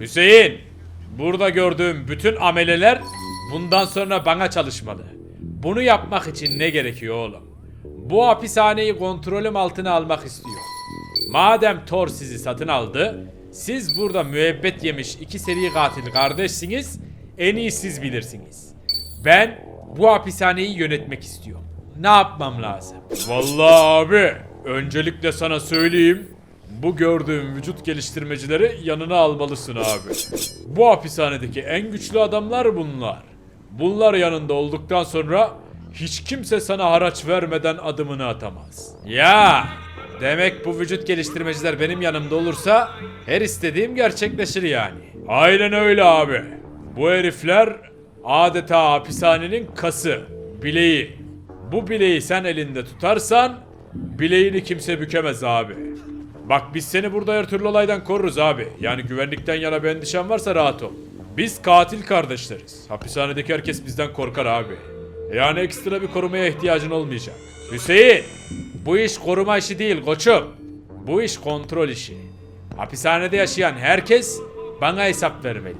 Hüseyin, burada gördüğüm bütün ameleler bundan sonra bana çalışmalı. Bunu yapmak için ne gerekiyor oğlum? Bu hapishaneyi kontrolüm altına almak istiyor. Madem Thor sizi satın aldı, siz burada müebbet yemiş iki seri katil kardeşsiniz, en iyi siz bilirsiniz. Ben bu hapishaneyi yönetmek istiyorum. Ne yapmam lazım? Vallahi abi, öncelikle sana söyleyeyim. Bu gördüğüm vücut geliştirmecileri yanına almalısın abi. Bu hapishanedeki en güçlü adamlar bunlar. Bunlar yanında olduktan sonra hiç kimse sana haraç vermeden adımını atamaz. Ya demek bu vücut geliştirmeciler benim yanımda olursa her istediğim gerçekleşir yani. Aynen öyle abi. Bu herifler adeta hapishanenin kası, bileği. Bu bileği sen elinde tutarsan bileğini kimse bükemez abi. Bak biz seni burada her türlü olaydan koruruz abi. Yani güvenlikten yana bir endişen varsa rahat ol. Biz katil kardeşleriz. Hapishanedeki herkes bizden korkar abi. Yani ekstra bir korumaya ihtiyacın olmayacak. Hüseyin! Bu iş koruma işi değil koçum. Bu iş kontrol işi. Hapishanede yaşayan herkes bana hesap vermeli.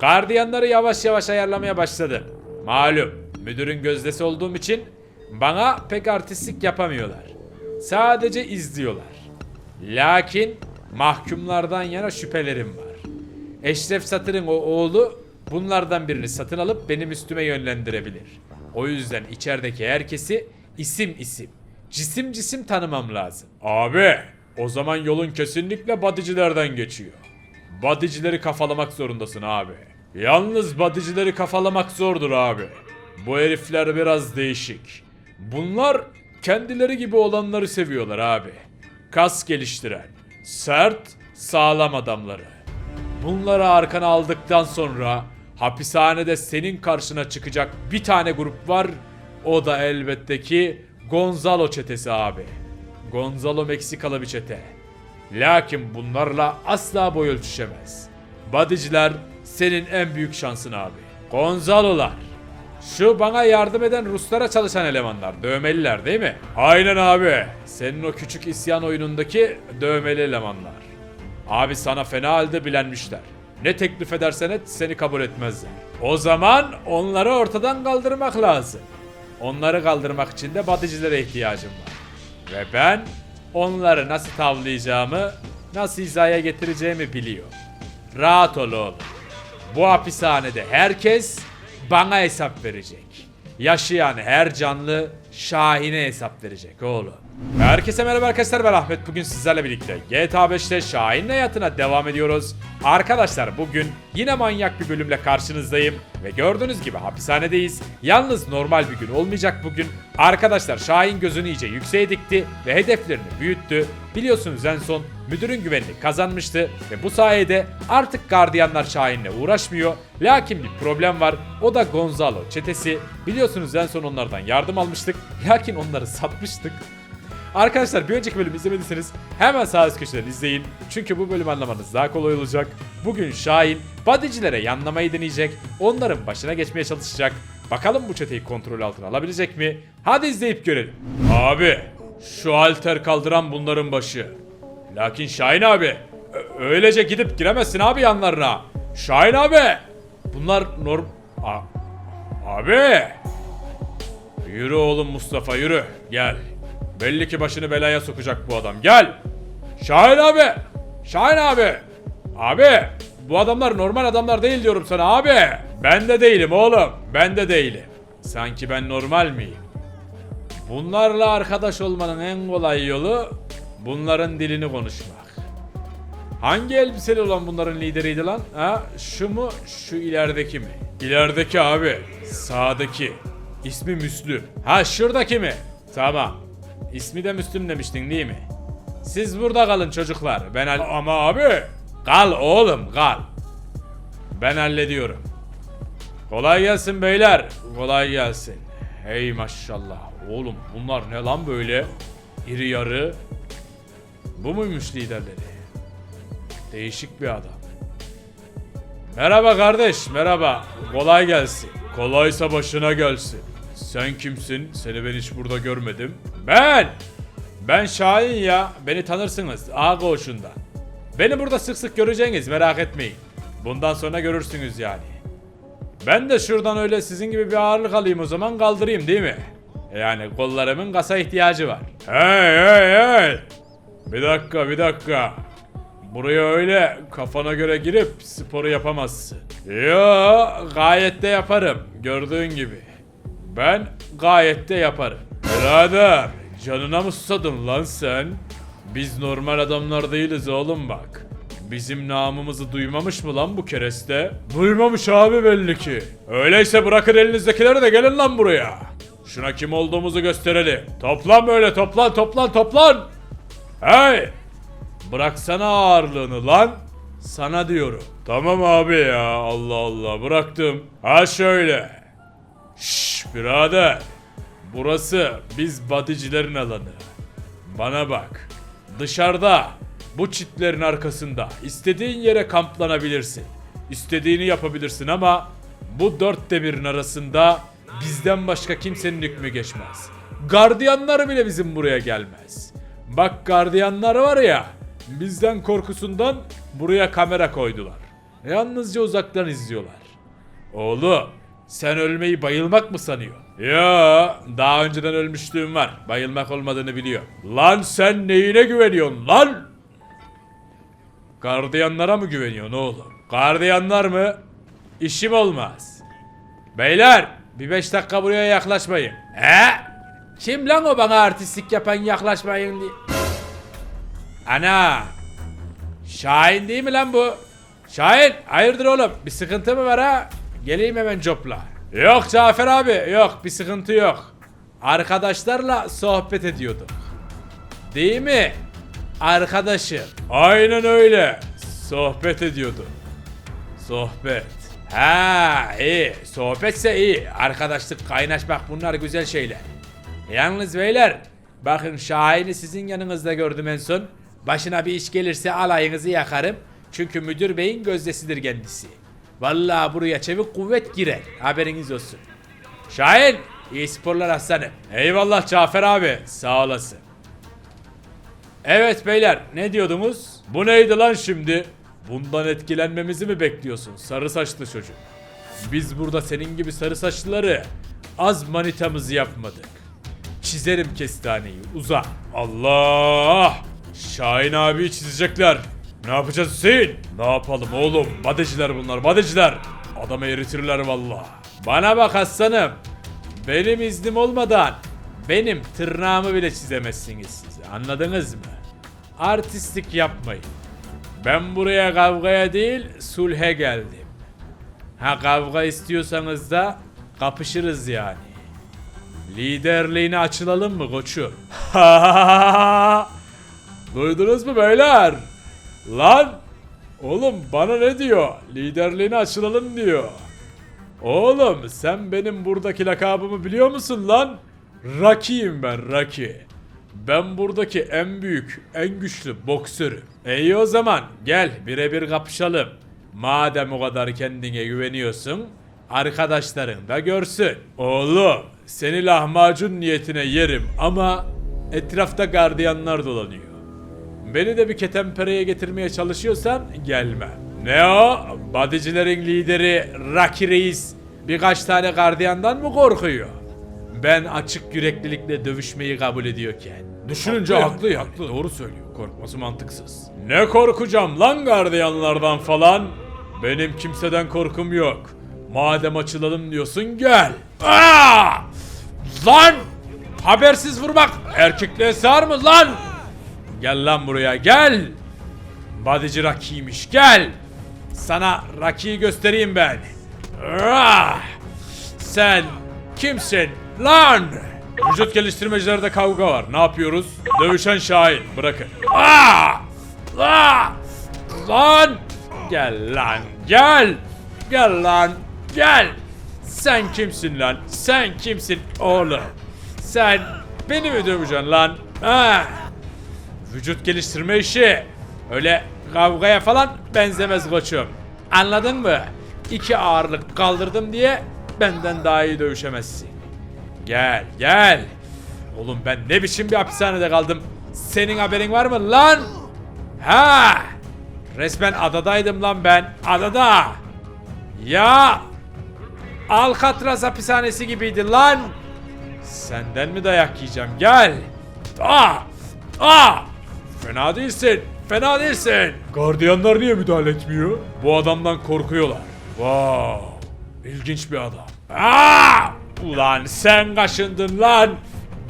Gardiyanları yavaş yavaş ayarlamaya başladım. Malum müdürün gözdesi olduğum için bana pek artistlik yapamıyorlar. Sadece izliyorlar. Lakin mahkumlardan yana şüphelerim var. Eşref Satır'ın o oğlu bunlardan birini satın alıp benim üstüme yönlendirebilir. O yüzden içerideki herkesi isim isim, cisim cisim tanımam lazım. Abi, o zaman yolun kesinlikle badicilerden geçiyor. Badicileri kafalamak zorundasın abi. Yalnız badicileri kafalamak zordur abi. Bu herifler biraz değişik. Bunlar kendileri gibi olanları seviyorlar abi. Kas geliştiren, sert, sağlam adamları. Bunları arkana aldıktan sonra hapishanede senin karşına çıkacak bir tane grup var. O da elbette ki Gonzalo çetesi abi. Gonzalo Meksikalı bir çete. Lakin bunlarla asla boy ölçüşemez. Badiciler senin en büyük şansın abi. Gonzalo'lar. Şu bana yardım eden Ruslara çalışan elemanlar. Dövmeliler değil mi? Aynen abi. Senin o küçük isyan oyunundaki dövmeli elemanlar. Abi sana fena halde bilenmişler. Ne teklif edersen et seni kabul etmezler. O zaman onları ortadan kaldırmak lazım. Onları kaldırmak için de badicilere ihtiyacım var. Ve ben onları nasıl tavlayacağımı, nasıl hizaya getireceğimi biliyorum. Rahat ol oğlum. Bu hapishanede herkes bana hesap verecek. Yaşayan her canlı Şahin'e hesap verecek oğlum. Herkese merhaba arkadaşlar ben Ahmet. Bugün sizlerle birlikte GTA 5'te Şahin'in hayatına devam ediyoruz. Arkadaşlar bugün yine manyak bir bölümle karşınızdayım. Ve gördüğünüz gibi hapishanedeyiz. Yalnız normal bir gün olmayacak bugün. Arkadaşlar Şahin gözünü iyice yükseğe dikti ve hedeflerini büyüttü. Biliyorsunuz en son müdürün güvenini kazanmıştı ve bu sayede artık gardiyanlar Şahin'le uğraşmıyor. Lakin bir problem var. O da Gonzalo çetesi. Biliyorsunuz en son onlardan yardım almıştık. Lakin onları satmıştık. Arkadaşlar bir önceki bölümü izlemediyseniz hemen sağ üst köşeden izleyin. Çünkü bu bölümü anlamanız daha kolay olacak. Bugün Şahin badicilere yanlamayı deneyecek. Onların başına geçmeye çalışacak. Bakalım bu çeteyi kontrol altına alabilecek mi? Hadi izleyip görelim. Abi şu alter kaldıran bunların başı. Lakin Şahin abi öylece gidip giremezsin abi yanlarına. Şahin abi bunlar norm... A- abi Yürü oğlum Mustafa yürü. Gel. Belli ki başını belaya sokacak bu adam. Gel. Şahin abi. Şahin abi. Abi. Bu adamlar normal adamlar değil diyorum sana abi. Ben de değilim oğlum. Ben de değilim. Sanki ben normal miyim? Bunlarla arkadaş olmanın en kolay yolu bunların dilini konuşmak. Hangi elbiseli olan bunların lideriydi lan? Ha? Şu mu? Şu ilerideki mi? İlerideki abi. Sağdaki. İsmi Müslüm. Ha şuradaki mi? Tamam. İsmi de Müslüm demiştin değil mi? Siz burada kalın çocuklar. Ben hall- Ama abi. Kal oğlum kal. Ben hallediyorum. Kolay gelsin beyler. Kolay gelsin. Hey maşallah. Oğlum bunlar ne lan böyle? İri yarı. Bu muymuş liderleri? Değişik bir adam. Merhaba kardeş, merhaba. Kolay gelsin. Kolaysa başına gelsin. Sen kimsin? Seni ben hiç burada görmedim. Ben! Ben Şahin ya. Beni tanırsınız. A koğuşundan. Beni burada sık sık göreceğiniz merak etmeyin. Bundan sonra görürsünüz yani. Ben de şuradan öyle sizin gibi bir ağırlık alayım o zaman kaldırayım değil mi? Yani kollarımın kasa ihtiyacı var. Hey hey hey! Bir dakika bir dakika. Buraya öyle kafana göre girip sporu yapamazsın. Yo gayet de yaparım gördüğün gibi. Ben gayet de yaparım. Birader canına mı susadın lan sen? Biz normal adamlar değiliz oğlum bak. Bizim namımızı duymamış mı lan bu kereste? Duymamış abi belli ki. Öyleyse bırakın elinizdekileri de gelin lan buraya. Şuna kim olduğumuzu gösterelim. Toplan böyle toplan toplan toplan. Hey! Bıraksana ağırlığını lan. Sana diyorum. Tamam abi ya Allah Allah bıraktım. Ha şöyle. Şşş birader. Burası biz badicilerin alanı. Bana bak. Dışarıda bu çitlerin arkasında istediğin yere kamplanabilirsin. İstediğini yapabilirsin ama bu dört demirin arasında bizden başka kimsenin hükmü geçmez. Gardiyanlar bile bizim buraya gelmez. Bak gardiyanlar var ya bizden korkusundan buraya kamera koydular. Yalnızca uzaktan izliyorlar. Oğlum sen ölmeyi bayılmak mı sanıyorsun? Ya daha önceden ölmüşlüğüm var. Bayılmak olmadığını biliyorum. Lan sen neyine güveniyorsun lan? Gardiyanlara mı güveniyorsun oğlum? Gardiyanlar mı? İşim olmaz. Beyler bir beş dakika buraya yaklaşmayın. He? Kim lan o bana artistlik yapan yaklaşmayın diye? Ana! Şahin değil mi lan bu? Şahin hayırdır oğlum bir sıkıntı mı var ha? Geleyim hemen copla. Yok Cafer abi yok bir sıkıntı yok. Arkadaşlarla sohbet ediyorduk. Değil mi? Arkadaşım. Aynen öyle. Sohbet ediyorduk. Sohbet. Ha iyi. Sohbetse iyi. Arkadaşlık, kaynaşmak bunlar güzel şeyler. Yalnız beyler. Bakın Şahin'i sizin yanınızda gördüm en son. Başına bir iş gelirse alayınızı yakarım. Çünkü müdür beyin gözdesidir kendisi. Vallahi buraya çevik kuvvet girer. Haberiniz olsun. Şahin iyi sporlar aslanım. Eyvallah Cafer abi sağ olasın. Evet beyler ne diyordunuz? Bu neydi lan şimdi? Bundan etkilenmemizi mi bekliyorsun sarı saçlı çocuk? Biz burada senin gibi sarı saçlıları az manitamızı yapmadık. Çizerim kestaneyi uza. Allah! Şahin abi çizecekler. Ne yapacağız Hüseyin? Ne yapalım oğlum? Badeciler bunlar badeciler. Adamı eritirler valla. Bana bak aslanım. Benim iznim olmadan benim tırnağımı bile çizemezsiniz siz. Anladınız mı? Artistlik yapmayın. Ben buraya kavgaya değil sulhe geldim. Ha kavga istiyorsanız da kapışırız yani. Liderliğine açılalım mı koçum? Duydunuz mu beyler? Lan! Oğlum bana ne diyor? Liderliğine açılalım diyor. Oğlum sen benim buradaki lakabımı biliyor musun lan? Rocky'yim ben Rocky. Ben buradaki en büyük, en güçlü boksörüm. İyi o zaman gel birebir kapışalım. Madem o kadar kendine güveniyorsun, arkadaşların da görsün. Oğlum seni lahmacun niyetine yerim ama etrafta gardiyanlar dolanıyor. Beni de bir ketempereye getirmeye çalışıyorsan gelme. Ne o? Badicilerin lideri Rocky Reis birkaç tane gardiyandan mı korkuyor? Ben açık yüreklilikle dövüşmeyi kabul ediyorken. Düşününce haklı, haklı, Doğru söylüyor. Korkması mantıksız. Ne korkacağım lan gardiyanlardan falan? Benim kimseden korkum yok. Madem açılalım diyorsun gel. Aa! Lan! Habersiz vurmak erkekliğe sığar mı lan? Gel lan buraya gel. Badici Rocky'ymiş gel. Sana Rocky'yi göstereyim ben. Ah! Sen kimsin lan? Vücut geliştirmecilerde kavga var. Ne yapıyoruz? Dövüşen Şahin. Bırakın. Ah! Ah! Lan! Gel lan gel. Gel lan gel. Sen kimsin lan? Sen kimsin oğlum? Sen beni mi döveceksin lan? Ah! Vücut geliştirme işi. Öyle kavgaya falan benzemez koçum. Anladın mı? İki ağırlık kaldırdım diye benden daha iyi dövüşemezsin. Gel gel. Oğlum ben ne biçim bir hapishanede kaldım. Senin haberin var mı lan? Ha! Resmen adadaydım lan ben. Adada. Ya. Alcatraz hapishanesi gibiydi lan. Senden mi dayak yiyeceğim? Gel. Aa! Aa! Fena değilsin. Fena değilsin. Gardiyanlar niye müdahale etmiyor? Bu adamdan korkuyorlar. Wow. İlginç bir adam. Aa! Ulan sen kaşındın lan.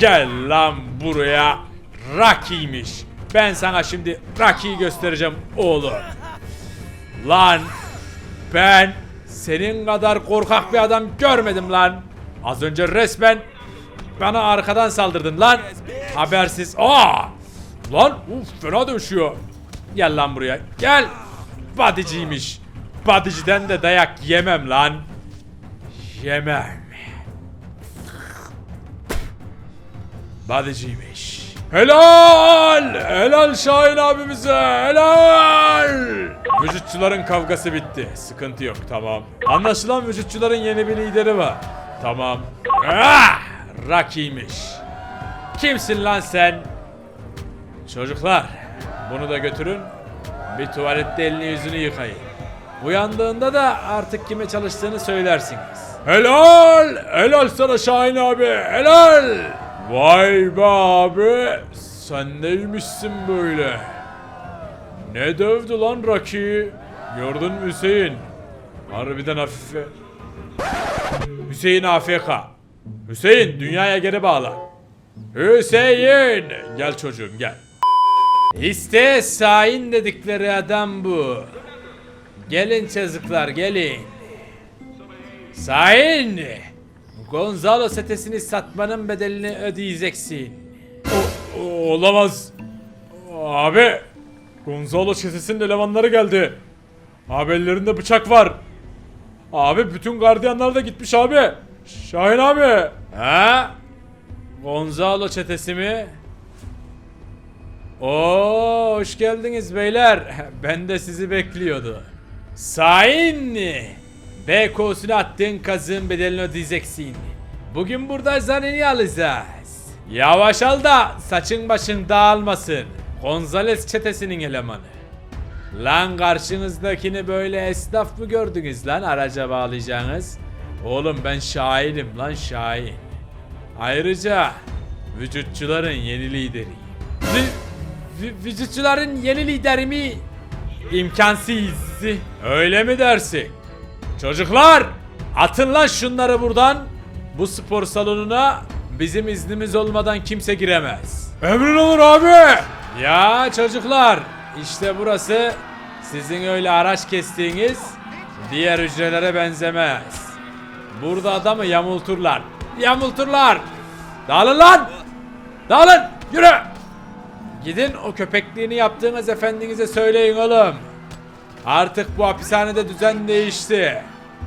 Gel lan buraya. Rocky'miş. Ben sana şimdi Rocky'yi göstereceğim oğlum. Lan ben senin kadar korkak bir adam görmedim lan. Az önce resmen bana arkadan saldırdın lan. Habersiz. Aa! Lan uf fena dövüşüyor. Gel lan buraya. Gel. Badiciymiş. Badiciden de dayak yemem lan. Yemem. Badiciymiş. Helal! Helal Şahin abimize! Helal! Vücutçuların kavgası bitti. Sıkıntı yok tamam. Anlaşılan vücutçuların yeni bir lideri var. Tamam. Ah! Rocky'miş. Kimsin lan sen? Çocuklar bunu da götürün. Bir tuvalette elini yüzünü yıkayın. Uyandığında da artık kime çalıştığını söylersiniz. Helal! Helal sana Şahin abi! Helal! Vay be abi! Sen neymişsin böyle? Ne dövdü lan Rocky? Gördün mü Hüseyin? Harbiden hafife. Hüseyin AFK. Hüseyin dünyaya geri bağla. Hüseyin! Gel çocuğum gel. İşte Şahin dedikleri adam bu. Gelin çocuklar gelin. Şahin! Gonzalo setesini satmanın bedelini ödeyeceksin. O, o- olamaz. Abi. Gonzalo çetesinin elemanları geldi. Abi ellerinde bıçak var. Abi bütün gardiyanlar da gitmiş abi. Şahin abi. Ha? Gonzalo çetesi mi? Oo, hoş geldiniz beyler. Ben de sizi bekliyordu. Sain! Beykoz'una attığın kazığın bedelini ödeyeceksin. Bugün burada zanini alacağız. Yavaş al da saçın başın dağılmasın. Gonzales çetesinin elemanı. Lan karşınızdakini böyle esnaf mı gördünüz lan araca bağlayacağınız? Oğlum ben şahinim lan şahin. Ayrıca vücutçuların yeni lideriyim. Vü- vü- vücutçuların yeni lideri mi? İmkansız. Öyle mi dersin? Çocuklar atın lan şunları buradan. Bu spor salonuna bizim iznimiz olmadan kimse giremez. Emrin olur abi. Ya çocuklar işte burası sizin öyle araç kestiğiniz diğer hücrelere benzemez. Burada adamı yamulturlar. Yamulturlar. Dağılın lan. Dağılın. Yürü. Gidin o köpekliğini yaptığınız efendinize söyleyin oğlum. Artık bu hapishanede düzen değişti.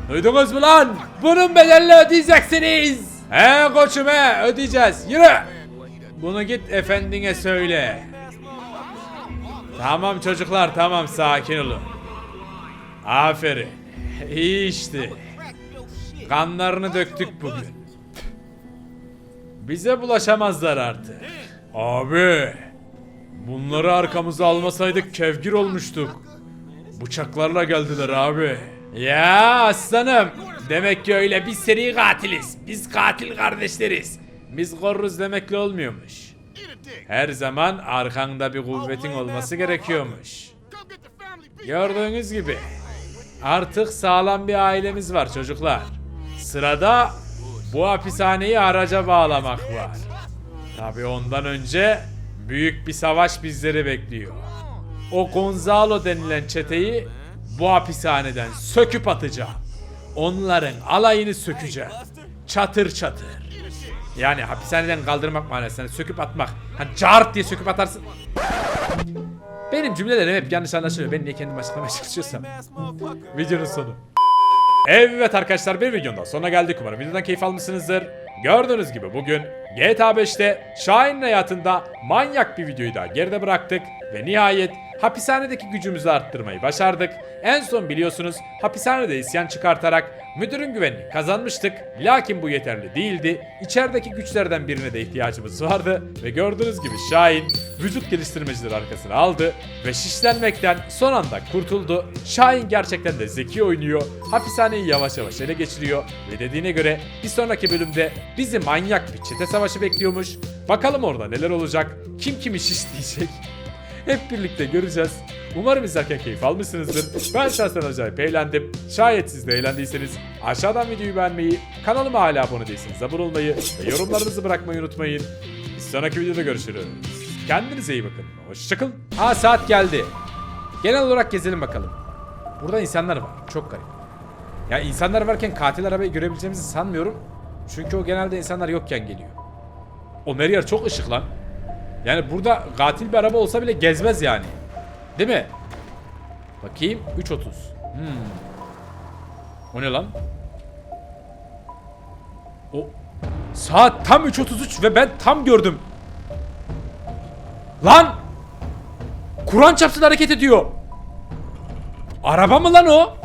Duydunuz mu lan? Bunun bedelini ödeyeceksiniz. He koçum he ödeyeceğiz. Yürü. Bunu git efendine söyle. Tamam çocuklar tamam sakin olun. Aferin. İyi işte. Kanlarını döktük bugün. Bize bulaşamazlar artık. Abi. Bunları arkamıza almasaydık kevgir olmuştuk. Bıçaklarla geldiler abi. Ya aslanım. Demek ki öyle biz seri katiliz. Biz katil kardeşleriz. Biz koruruz demekle olmuyormuş. Her zaman arkanda bir kuvvetin olması gerekiyormuş. Gördüğünüz gibi artık sağlam bir ailemiz var çocuklar. Sırada bu hapishaneyi araca bağlamak var. Tabi ondan önce büyük bir savaş bizleri bekliyor. O Gonzalo denilen çeteyi bu hapishaneden söküp atacağım. Onların alayını sökeceğim. Çatır çatır. Yani hapishaneden kaldırmak manasında söküp atmak. Hani cart diye söküp atarsın. Benim cümlelerim hep yanlış anlaşılıyor. Ben niye kendimi açıklamaya çalışıyorsam. Videonun sonu. Evet arkadaşlar bir videonun sonuna geldik. Umarım videodan keyif almışsınızdır. Gördüğünüz gibi bugün GTA 5'te Şahin'in hayatında manyak bir videoyu daha geride bıraktık. Ve nihayet hapishanedeki gücümüzü arttırmayı başardık. En son biliyorsunuz hapishanede isyan çıkartarak müdürün güvenini kazanmıştık. Lakin bu yeterli değildi. İçerideki güçlerden birine de ihtiyacımız vardı. Ve gördüğünüz gibi Şahin vücut geliştirmecileri arkasına aldı. Ve şişlenmekten son anda kurtuldu. Şahin gerçekten de zeki oynuyor. Hapishaneyi yavaş yavaş ele geçiriyor. Ve dediğine göre bir sonraki bölümde bizi manyak bir çete savaşı bekliyormuş. Bakalım orada neler olacak. Kim kimi şişleyecek. Hep birlikte göreceğiz. Umarım izlerken keyif almışsınızdır. Ben şahsen acayip eğlendim. Şayet siz de eğlendiyseniz aşağıdan videoyu beğenmeyi, kanalıma hala abone değilseniz abone olmayı ve yorumlarınızı bırakmayı unutmayın. Bir sonraki videoda görüşürüz. Kendinize iyi bakın. Hoşçakalın. Aa saat geldi. Genel olarak gezelim bakalım. Burada insanlar var. Çok garip. Ya insanlar varken katil arabayı görebileceğimizi sanmıyorum. Çünkü o genelde insanlar yokken geliyor. O her çok ışık lan. Yani burada katil bir araba olsa bile gezmez yani. Değil mi? Bakayım 3.30. Hmm. O ne lan? O saat tam 3.33 ve ben tam gördüm. Lan! Kur'an çapsın hareket ediyor. Araba mı lan o?